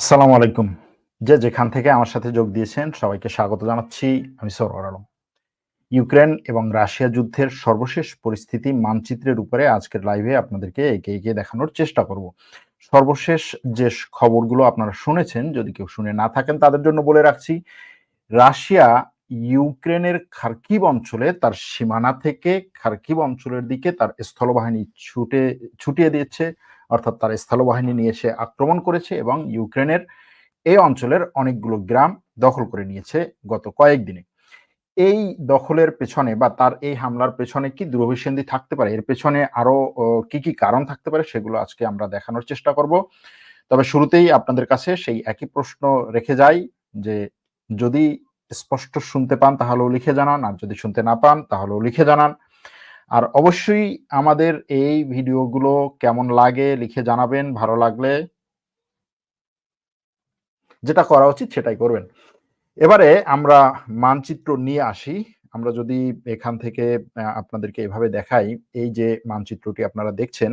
আসসালামু আলাইকুম। যে যেখান থেকে আমার সাথে যোগ দিয়েছেন, সবাইকে স্বাগত জানাচ্ছি। আমি সরওয়ার আলম। ইউক্রেন এবং রাশিয়া যুদ্ধের সর্বশেষ পরিস্থিতি মানচিত্রের উপরে আজকের লাইভে আপনাদেরকে একে একে দেখানোর চেষ্টা করব। সর্বশেষ যে খবরগুলো আপনারা শুনেছেন, যদি কেউ শুনে না থাকেন, তাদের জন্য বলে রাখছি, রাশিয়া ইউক্রেনের খার্কিব অঞ্চলে তার সীমানা থেকে খার্কিব অঞ্চলের দিকে তার স্থলবাহিনী ছুটে, ছুটিয়ে দিয়েছে, অর্থাৎ তার স্থলবাহিনী নিয়ে এসে আক্রমণ করেছে এবং ইউক্রেনের এই অঞ্চলের অনেকগুলো গ্রাম দখল করে নিয়েছে গত কয়েকদিনে এই দখলের পেছনে বা তার এই হামলার পেছনে কি দুরভিসন্ধি থাকতে পারে? এর পেছনে আরও কি কি কারণ থাকতে পারে সেগুলো আজকে আমরা দেখানোর চেষ্টা করব। তবে শুরুতেই আপনাদের কাছে সেই একই প্রশ্ন রেখে যাই যে যদি স্পষ্ট শুনতে পান, তাহলেও লিখে জানান, আর যদি শুনতে না পান, তাহলেও লিখে জানান। আর অবশ্যই আমাদের এই ভিডিওগুলো কেমন লাগে লিখে জানাবেন, ভালো লাগলে যেটা করা উচিত সেটাই করবেন। এবারে আমরা মানচিত্র নিয়ে আসি। আমরা যদি এখান থেকে আপনাদেরকে এভাবে দেখাই, এই যে মানচিত্রটি আপনারা দেখছেন,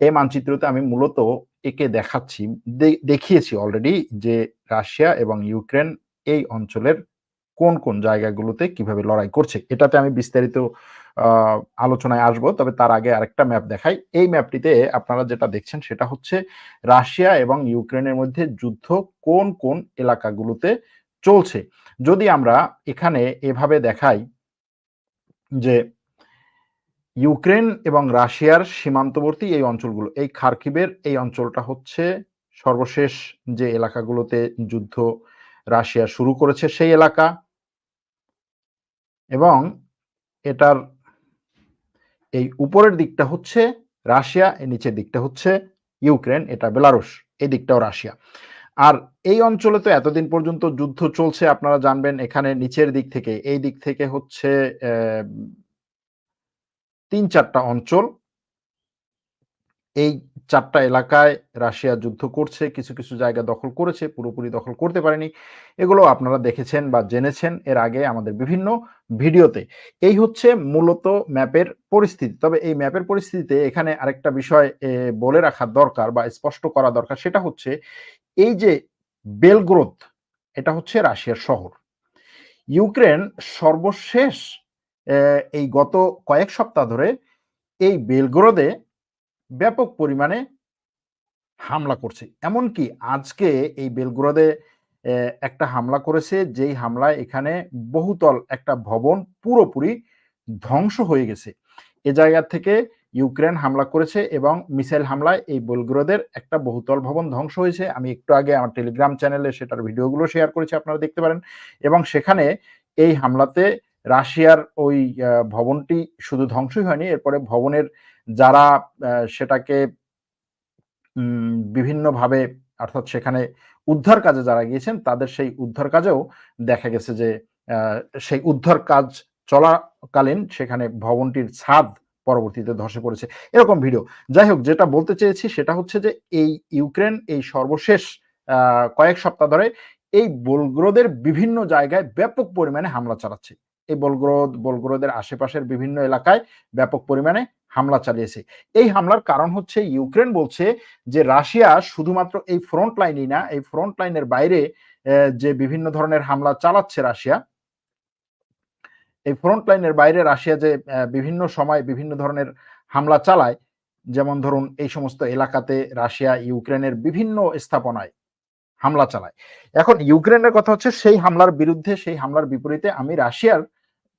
এই মানচিত্রতে আমি মূলত একে দেখাচ্ছি দেখিয়েছি অলরেডি যে রাশিয়া এবং ইউক্রেন এই অঞ্চলের কোন কোন জায়গাগুলোতে কীভাবে লড়াই করছে, এটাতে আমি বিস্তারিত আলোচনায় আসব। তবে তার আগে আরেকটা ম্যাপ দেখাই। এই ম্যাপটিতে আপনারা যেটা দেখছেন সেটা হচ্ছে রাশিয়া এবং ইউক্রেনের মধ্যে যুদ্ধ কোন কোন এলাকাগুলোতে চলছে। যদি আমরা এখানে এভাবে দেখাই যে ইউক্রেন এবং রাশিয়ার সীমান্তবর্তী এই অঞ্চলগুলো, এই খার্কিবের এই অঞ্চলটা হচ্ছে সর্বশেষ যে এলাকাগুলোতে যুদ্ধ রাশিয়া শুরু করেছে সেই এলাকা। এবং এটার এই উপরের দিকটা হচ্ছে রাশিয়া এই নিচের দিকটা হচ্ছে ইউক্রেন, এটা বেলারুশ, এই দিকটাও রাশিয়া। আর এই অঞ্চলে তো এতদিন পর্যন্ত যুদ্ধ চলছে, আপনারা জানবেন, এখানে নিচের দিক থেকে, এই দিক থেকে হচ্ছে তিন চারটা অঞ্চল এই চারটা এলাকায় রাশিয়া যুদ্ধ করছে, কিছু কিছু জায়গা দখল করেছে, পুরোপুরি দখল করতে পারেনি। এগুলো আপনারা দেখেছেন বা জেনেছেন এর আগে আমাদের বিভিন্ন ভিডিওতে। এই হচ্ছে মূলত ম্যাপের পরিস্থিতি। তবে এই ম্যাপের পরিস্থিতিতে এখানে আরেকটা বিষয় বলে রাখা দরকার বা স্পষ্ট করা দরকার, সেটা হচ্ছে এই যে বেলগ্রোদ এটা হচ্ছে রাশিয়ার শহর। ইউক্রেন সর্বশেষ এই গত কয়েক সপ্তাহ ধরে এই বেলগ্রোদে ব্যাপক পরিমাণে হামলা করছে। এমনকি আজকে এই বেলগ্রদে একটা হামলা করেছে, যেই হামলায় এখানে বহুতল একটা ভবন পুরোপুরি ধ্বংস হয়ে গেছে। এ জায়গা থেকে ইউক্রেন হামলা করেছে এবং মিসাইল হামলায় এই বেলগ্রদের একটা বহুতল ভবন ধ্বংস হয়েছে। আমি একটু আগে আমার টেলিগ্রাম চ্যানেলে সেটার ভিডিওগুলো শেয়ার করেছি, আপনারা দেখতে পারেন। এবং সেখানে এই হামলাতে রাশিয়ার ওই ভবনটি শুধু ধ্বংসই হয়নি, এরপরে ভবনের যারা সেটাকে বিভিন্নভাবে, অর্থাৎ সেখানে উদ্ধার কাজে যারা গিয়েছেন, তাদের সেই উদ্ধার কাজেও দেখা গেছে যে সেই উদ্ধার কাজ চলাকালীন সেখানে ভবনটির ছাদ পরবর্তীতে ধসে পড়েছে। এরকম ভিডিও। যাই হোক, যেটা বলতে চেয়েছি সেটা হচ্ছে যে, এই ইউক্রেন, এই সর্বশেষ কয়েক সপ্তাহ ধরে এই বোলগ্রোদের বিভিন্ন জায়গায় ব্যাপক পরিমাণে হামলা চালাচ্ছে। এই বলগ্রোদ, বলগ্রোদের আশেপাশের বিভিন্ন এলাকায় ব্যাপক পরিমাণে হামলা চালিয়েছে। এই হামলার কারণ হচ্ছে ইউক্রেন বলছে যে রাশিয়া শুধুমাত্র এই ফ্রন্ট লাইনই না, এই ফ্রন্ট লাইনের বাইরে যে বিভিন্ন ধরনের হামলা চালাচ্ছে রাশিয়া, এই ফ্রন্ট লাইনের বাইরে রাশিয়া যে বিভিন্ন সময় বিভিন্ন ধরনের হামলা চালায়, যেমন ধরুন এই সমস্ত এলাকাতে রাশিয়া ইউক্রেনের বিভিন্ন স্থাপনায় হামলা চালায়। এখন ইউক্রেনের কথা হচ্ছে সেই হামলার বিরুদ্ধে, সেই হামলার বিপরীতে আমি রাশিয়ার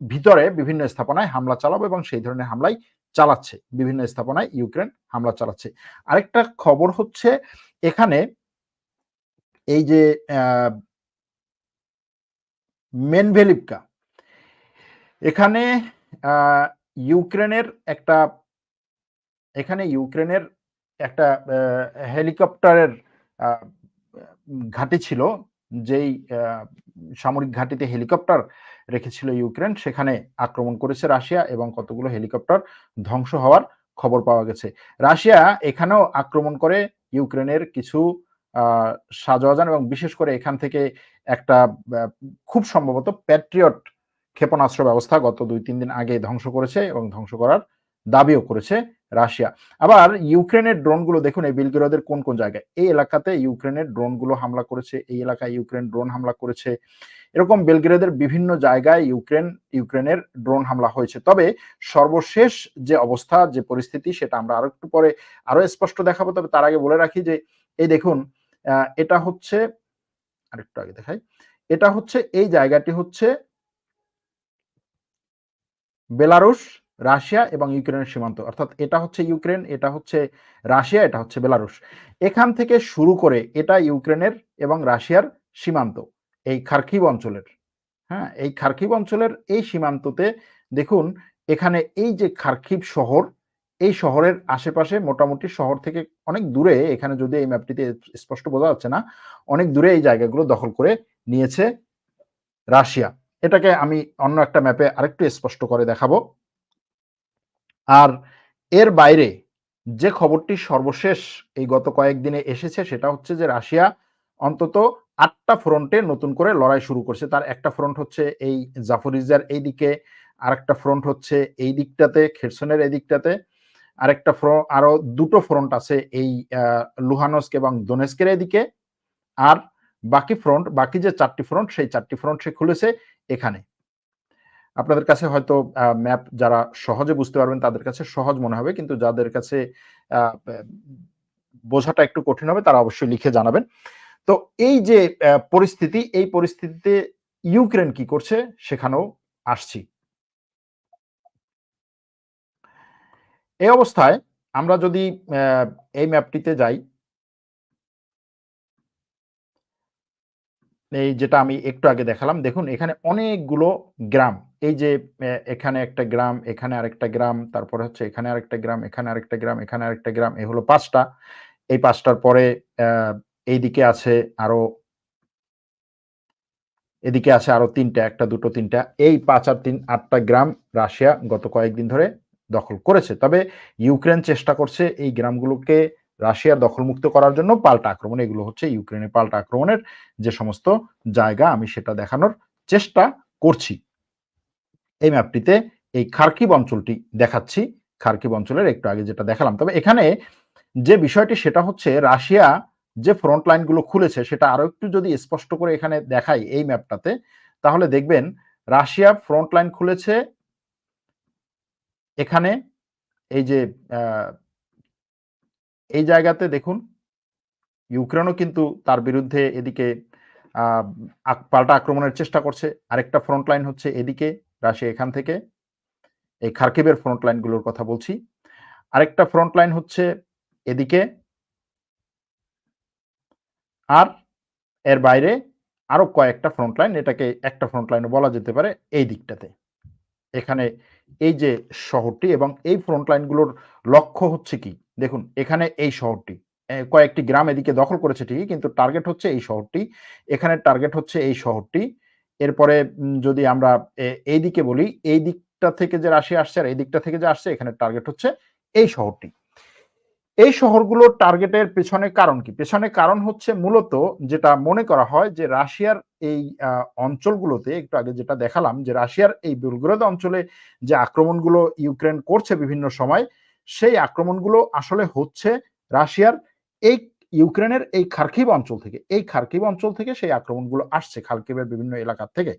ভিতরে বিভিন্ন স্থাপনায় হামলা চালাবো এবং সেই ধরনের হামলাই চালাচ্ছে, বিভিন্ন স্থাপনায় ইউক্রেন হামলা চালাচ্ছে। আরেকটা খবর হচ্ছে, এখানে এই যে মেনভেলিপকা এখানে ইউক্রেনের একটা, এখানে ইউক্রেনের একটা হেলিকপ্টারের ঘাঁটি ছিল। যেই সামরিক ঘাঁটিতে হেলিকপ্টার রেখেছিল ইউক্রেন, সেখানে আক্রমণ করেছে রাশিয়া এবং কতগুলো হেলিকপ্টার ধ্বংস হওয়ার খবর পাওয়া গেছে। রাশিয়া এখানেও আক্রমণ করে ইউক্রেনের কিছু সাজওয়াজান এবং বিশেষ করে এখান থেকে একটা খুব সম্ভবত প্যাট্রিয়ট ক্ষেপণাস্ত্র ব্যবস্থা গত দুই তিন দিন আগে ধ্বংস করেছে এবং ধ্বংস করার দাবিও করেছে রাশিয়া। আবার ইউক্রেনের ড্রোনগুলো দেখুন, এই বেলগ্রাদের কোন কোন জায়গায়? এই এলাকাতে ইউক্রেনের ড্রোনগুলো হামলা করেছে, এই এলাকায় ইউক্রেন ড্রোন হামলা করেছে। এরকম বেলগ্রেদের বিভিন্ন জায়গায় ইউক্রেন, ইউক্রেনের ড্রোন হামলা হয়েছে। তবে সর্বশেষ যে অবস্থা, যে পরিস্থিতি, সেটা আমরা আরও একটু পরে আরও স্পষ্ট দেখাবো। তবে তার আগে বলে রাখি যে, এই দেখুন এটা হচ্ছে আরেকটু আগে দেখাই। এটা হচ্ছে, এই জায়গাটি হচ্ছে বেলারুশ রাশিয়া এবং ইউক্রেনের সীমান্ত। অর্থাৎ এটা হচ্ছে ইউক্রেন, এটা হচ্ছে রাশিয়া, এটা হচ্ছে বেলারুশ। এখান থেকে শুরু করে এটা ইউক্রেনের এবং রাশিয়ার সীমান্ত, এই খার্কিব অঞ্চলের। হ্যাঁ এই খার্কিব অঞ্চলের এই সীমান্ততে দেখুন, এখানে এই যে খার্কিব শহর, এই শহরের আশেপাশে মোটামুটি শহর থেকে অনেক দূরে, এখানে যদি এই ম্যাপটিতে স্পষ্ট বোঝা যাচ্ছে না, অনেক দূরে এই জায়গাগুলো দখল করে নিয়েছে রাশিয়া। এটাকে আমি অন্য একটা ম্যাপে আরেকটু স্পষ্ট করে দেখাবো। আর এর বাইরে যে খবরটি সর্বশেষ এই গত কয়েকদিনে এসেছে সেটা হচ্ছে যে রাশিয়া অন্তত আটটা ফ্রন্টে নতুন করে লড়াই শুরু করছে। তার একটা ফ্রন্ট হচ্ছে এই জাফরিজার এই দিকে আরেকটা ফ্রন্ট হচ্ছে এই দিকটাতে, খেরসনের এই দিকটাতে, আরেকটা ফ্রন্ট আরও দুটো ফ্রন্ট আছে এই লুহানস্ক এবং দোনেস্কের এদিকে আর বাকি ফ্রন্ট বাকি যে চারটি ফ্রন্ট সেই চারটি ফ্রন্ট সে খুলেছে এখানে। আপনাদের কাছে হয়তো ম্যাপ যারা সহজে বুঝতে পারবেন তাদের কাছে সহজ মনে হবে। কিন্তু যাদের কাছে বোঝাটা একটু কঠিন হবে তারা অবশ্যই লিখে জানাবেন। তো এই যে পরিস্থিতি, এই পরিস্থিতিতে ইউক্রেন কি করছে সেখানেও আসছি। এই অবস্থায় আমরা যদি এই ম্যাপটিতে যাই এই যেটা আমি একটু আগে দেখালাম, দেখুন এখানে অনেকগুলো গ্রাম। এই যে এখানে একটা গ্রাম, এখানে আরেকটা গ্রাম, তারপরে হচ্ছে এখানে আরেকটা গ্রাম, এখানে আরেকটা গ্রাম, এখানে আরেকটা গ্রাম এ হলো পাঁচটা। এই পাঁচটার পরে এইদিকে আছে আরও এদিকে আছে আরও তিনটা, একটা, দুটো, তিনটা। এই পাঁচ আর তিন, আটটা গ্রাম রাশিয়া গত কয়েকদিন ধরে দখল করেছে। তবে ইউক্রেন চেষ্টা করছে এই গ্রামগুলোকে রাশিয়ার দখলমুক্ত করার জন্য পাল্টা আক্রমণ, এগুলো হচ্ছে ইউক্রেনের পাল্টা আক্রমণের যে সমস্ত জায়গা, আমি সেটা দেখানোর চেষ্টা করছি। এই ম্যাপটিতে এই খার্কিব অঞ্চলটি দেখাচ্ছি। খার্কিব অঞ্চলের একটু আগে যেটা দেখালাম। তবে এখানে যে বিষয়টি, সেটা হচ্ছে রাশিয়া যে ফ্রন্ট লাইনগুলো খুলেছে, সেটা আরও একটু যদি স্পষ্ট করে এখানে দেখাই এই ম্যাপটাতে, তাহলে দেখবেন রাশিয়া ফ্রন্ট লাইন খুলেছে, এখানে এই যে এই জায়গাতে দেখুন, ইউক্রেনও কিন্তু তার বিরুদ্ধে এদিকে পাল্টা আক্রমণের চেষ্টা করছে। আরেকটা ফ্রন্ট লাইন হচ্ছে এদিকে, রাশিয়া এখান থেকে। এই খার্কিবের ফ্রন্ট লাইনগুলোর কথা বলছি। আরেকটা ফ্রন্ট লাইন হচ্ছে এদিকে। আর এর বাইরে আরও কয়েকটা ফ্রন্ট লাইন এটাকে একটা ফ্রন্ট লাইনও বলা যেতে পারে এই দিকটাতে। এখানে এই যে শহরটি এবং এই ফ্রন্ট লাইনগুলোর লক্ষ্য হচ্ছে কি? দেখুন, এখানে এই শহরটি কয়েকটি গ্রাম এদিকে দখল করেছে ঠিকই, কিন্তু টার্গেট হচ্ছে এই শহরটি এখানে টার্গেট হচ্ছে এই শহরটি। এরপরে যদি আমরা এই দিকে বলি, এই দিকটা থেকে যে রাশিয়া আসছে আর এই দিকটা থেকে যে আসছে এখানে টার্গেট হচ্ছে এই শহরটি। এই শহরগুলোর টার্গেটের পেছনে কারণ কি? পেছনে কারণ হচ্ছে মূলত যেটা মনে করা হয় যে রাশিয়ার এই অঞ্চলগুলোতে, একটু আগে যেটা দেখালাম যে রাশিয়ার এই বেলগ্রদ অঞ্চলে যে আক্রমণগুলো ইউক্রেন করছে বিভিন্ন সময় সেই আক্রমণগুলো আসলে হচ্ছে রাশিয়ার এই ইউক্রেনের এই খার্কিব অঞ্চল থেকে। এই খার্কিব অঞ্চল থেকে সেই আক্রমণগুলো আসছে খার্কিবের বিভিন্ন এলাকা থেকে।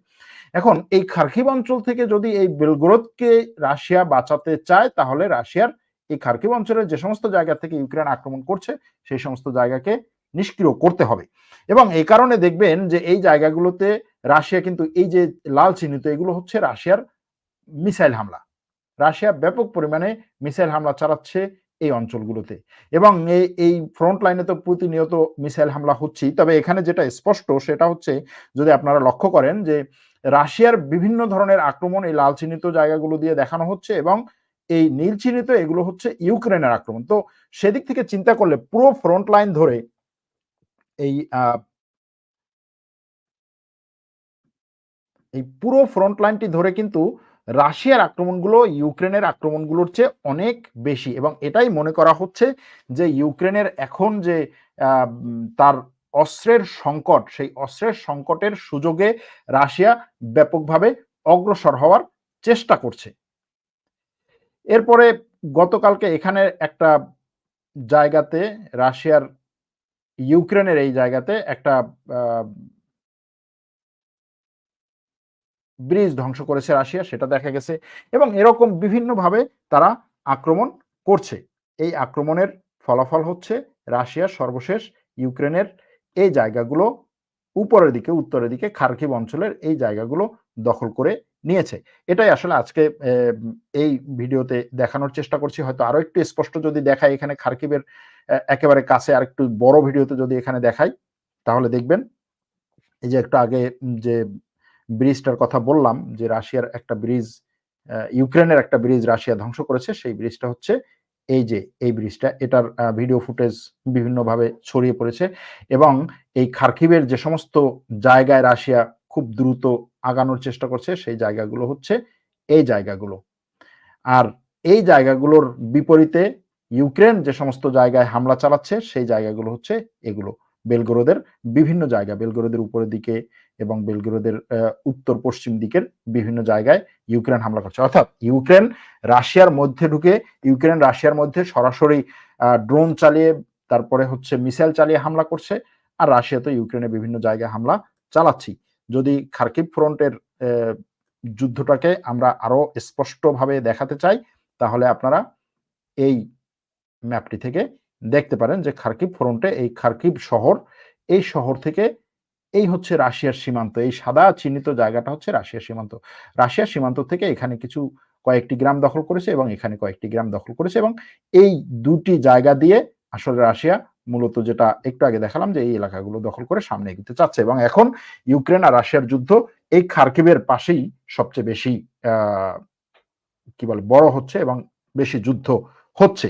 এখন এই খার্কিব অঞ্চল থেকে যদি এই বেলগ্রদকে রাশিয়া বাঁচাতে চায়, তাহলে রাশিয়ার এই খার্কিব অঞ্চলের যে সমস্ত জায়গা থেকে ইউক্রেন আক্রমণ করছে, সেই সমস্ত জায়গাকে নিষ্ক্রিয় করতে হবে। এবং এই কারণে দেখবেন যে এই জায়গাগুলোতে রাশিয়া কিন্তু এই যে লাল চিহ্নিত, এগুলো হচ্ছে রাশিয়ার মিসাইল হামলা। রাশিয়া ব্যাপক পরিমাণে মিসাইল হামলা চালাচ্ছে এই অঞ্চলগুলোতে। এবং এই এই ফ্রন্ট লাইনে তো প্রতিনিয়ত মিসাইল হামলা হচ্ছেই। তবে এখানে যেটা স্পষ্ট সেটা হচ্ছে, যদি আপনারা লক্ষ্য করেন যে রাশিয়ার বিভিন্ন ধরনের আক্রমণ এই লাল চিহ্নিত জায়গাগুলো দিয়ে দেখানো হচ্ছে এবং এই নীল চিহ্নিত এগুলো হচ্ছে ইউক্রেনের আক্রমণ। তো সেদিক থেকে চিন্তা করলে পুরো ফ্রন্ট লাইন ধরে এই এই পুরো ফ্রন্ট লাইনটি ধরে কিন্তু রাশিয়ার আক্রমণগুলো, ইউক্রেনের আক্রমণগুলোর চেয়ে অনেক বেশি এবং এটাই মনে করা হচ্ছে যে ইউক্রেনের এখন যে তার অস্ত্রের সংকট, সেই অস্ত্রের সংকটের সুযোগে রাশিয়া ব্যাপকভাবে অগ্রসর হওয়ার চেষ্টা করছে। এরপরে গতকালকে এখানে একটা জায়গাতে, রাশিয়ার ইউক্রেনের এই জায়গাতে একটা ব্রিজ ধ্বংস করেছে রাশিয়া, সেটা দেখা গেছে। এবং এরকম বিভিন্নভাবে তারা আক্রমণ করছে। এই আক্রমণের ফলাফল হচ্ছে রাশিয়ার সর্বশেষ ইউক্রেনের এই জায়গাগুলো উপরের দিকে, উত্তরের দিকে খার্কিব অঞ্চলের এই জায়গাগুলো দখল করে নিয়েছে। এটাই আসলে আজকে এই ভিডিওতে দেখানোর চেষ্টা করছি। হয়তো আরও একটু স্পষ্ট যদি দেখায় এখানে খার্কিবের একেবারে কাছে আর একটু বড় ভিডিওতে যদি এখানে দেখাই, তাহলে দেখবেন এই যে একটু আগে যে ব্রিজটার কথা বললাম, যে রাশিয়ার একটা ব্রিজ ইউক্রেনের একটা ব্রিজ রাশিয়া ধ্বংস করেছে, সেই ব্রিজটা হচ্ছে এই যে, এই ব্রিজটা। এটার ভিডিও ফুটেজ বিভিন্নভাবে ছড়িয়ে পড়েছে এবং এই খার্কিবের যে সমস্ত জায়গায় রাশিয়া খুব দ্রুত আগানোর চেষ্টা করছে, সেই জায়গাগুলো হচ্ছে এই জায়গাগুলো। আর এই জায়গাগুলোর বিপরীতে ইউক্রেন যে সমস্ত জায়গায় হামলা চালাচ্ছে, সেই জায়গাগুলো হচ্ছে এগুলো। বেলগরোদের বিভিন্ন জায়গা বেলগরোদের উপরের দিকে এবং বেলগরোদের উত্তর পশ্চিম দিকের বিভিন্ন জায়গায় ইউক্রেন হামলা করছে। অর্থাৎ ইউক্রেন রাশিয়ার মধ্যে ঢুকে, ইউক্রেন রাশিয়ার মধ্যে সরাসরি ড্রোন চালিয়ে, তারপরে হচ্ছে মিসাইল চালিয়ে হামলা করছে। আর রাশিয়া তো ইউক্রেনের বিভিন্ন জায়গায় হামলা চালাচ্ছি। যদি খার্কিব ফ্রন্টের যুদ্ধটাকে আমরা আরও স্পষ্টভাবে দেখাতে চাই, তাহলে আপনারা এই ম্যাপটি থেকে দেখতে পারেন যে খার্কিব ফ্রন্টে এই খার্কিব শহর, এই শহর থেকে এই হচ্ছে রাশিয়ার সীমান্ত, এই সাদা চিহ্নিত জায়গাটা হচ্ছে রাশিয়ার সীমান্ত। রাশিয়ার সীমান্ত থেকে এখানে কিছু কয়েকটি গ্রাম দখল করেছে এবং এখানে কয়েকটি গ্রাম দখল করেছে এবং এই দুটি জায়গা দিয়ে আসলে রাশিয়া মূলত যেটা একটু আগে দেখালাম যে এই এলাকাগুলো দখল করে সামনে এগোতে চাচ্ছে এবং এখন ইউক্রেন আর রাশিয়ার যুদ্ধ এই খার্কিবের পাশেই সবচেয়ে বেশি কি বলে, বড় হচ্ছে এবং বেশি যুদ্ধ হচ্ছে।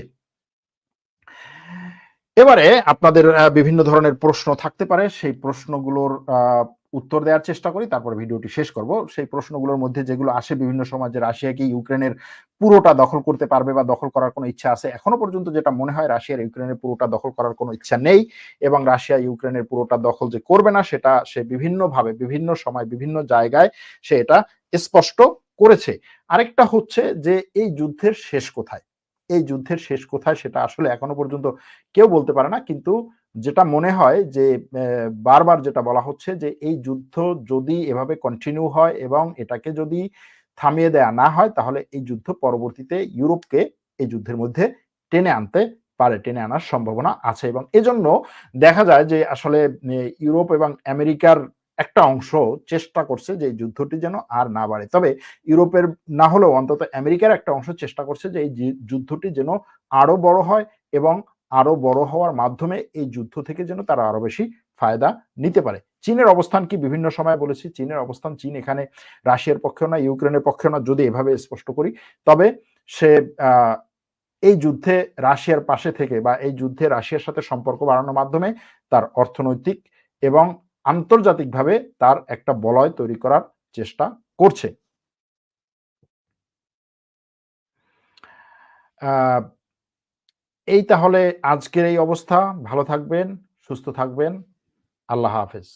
এবারে আপনাদের বিভিন্ন ধরনের প্রশ্ন থাকতে পারে। সেই প্রশ্নগুলোর উত্তর দেওয়ার চেষ্টা করি, তারপর ভিডিওটি শেষ করব। সেই প্রশ্নগুলোর মধ্যে যেগুলো আসে বিভিন্ন সময় যে রাশিয়া কি ইউক্রেনের পুরোটা দখল করতে পারবে বা দখল করার কোনো ইচ্ছা আছে? এখনও পর্যন্ত যেটা মনে হয় রাশিয়ার ইউক্রেনের পুরোটা দখল করার কোনো ইচ্ছা নেই এবং রাশিয়া ইউক্রেনের পুরোটা দখল যে করবে না, সেটা সে বিভিন্নভাবে, বিভিন্ন সময়, বিভিন্ন জায়গায় সে এটা স্পষ্ট করেছে। আরেকটা হচ্ছে যে, এই যুদ্ধের শেষ কোথায়? এই যুদ্ধের শেষ কোথায় সেটা আসলে এখনও পর্যন্ত কেউ বলতে পারে না। কিন্তু যেটা মনে হয় যে বারবার যেটা বলা হচ্ছে যে, এই যুদ্ধ যদি এভাবে কন্টিনিউ হয় এবং এটাকে যদি থামিয়ে দেয়া না হয়, তাহলে এই যুদ্ধ পরবর্তীতে ইউরোপকে এই যুদ্ধের মধ্যে টেনে আনতে পারে, টেনে আনার সম্ভাবনা আছে এবং এজন্য দেখা যায় যে, আসলে ইউরোপ এবং আমেরিকার একটা অংশ চেষ্টা করছে যে যুদ্ধটি যেন আর না বাড়ে। তবে ইউরোপের না হলেও অন্তত আমেরিকার একটা অংশ চেষ্টা করছে যে এই যুদ্ধটি যেন আরও বড় হয় এবং আরও বড় হওয়ার মাধ্যমে এই যুদ্ধ থেকে যেন তারা আরও বেশি ফায়দা নিতে পারে। চীনের অবস্থান কি বিভিন্ন সময় বলেছি, চীনের অবস্থান চীন এখানে রাশিয়ার পক্ষেও না ইউক্রেনের পক্ষেও না যদি এভাবে স্পষ্ট করি। তবে সে এই যুদ্ধে রাশিয়ার পাশে থেকে বা এই যুদ্ধে রাশিয়ার সাথে সম্পর্ক বাড়ানোর মাধ্যমে তার অর্থনৈতিক এবং আন্তর্জাতিকভাবে তার একটা বলয় তৈরি করার চেষ্টা করছে। এই তাহলে আজকের এই অবস্থা। ভালো থাকবেন, সুস্থ থাকবেন। আল্লাহ হাফেজ।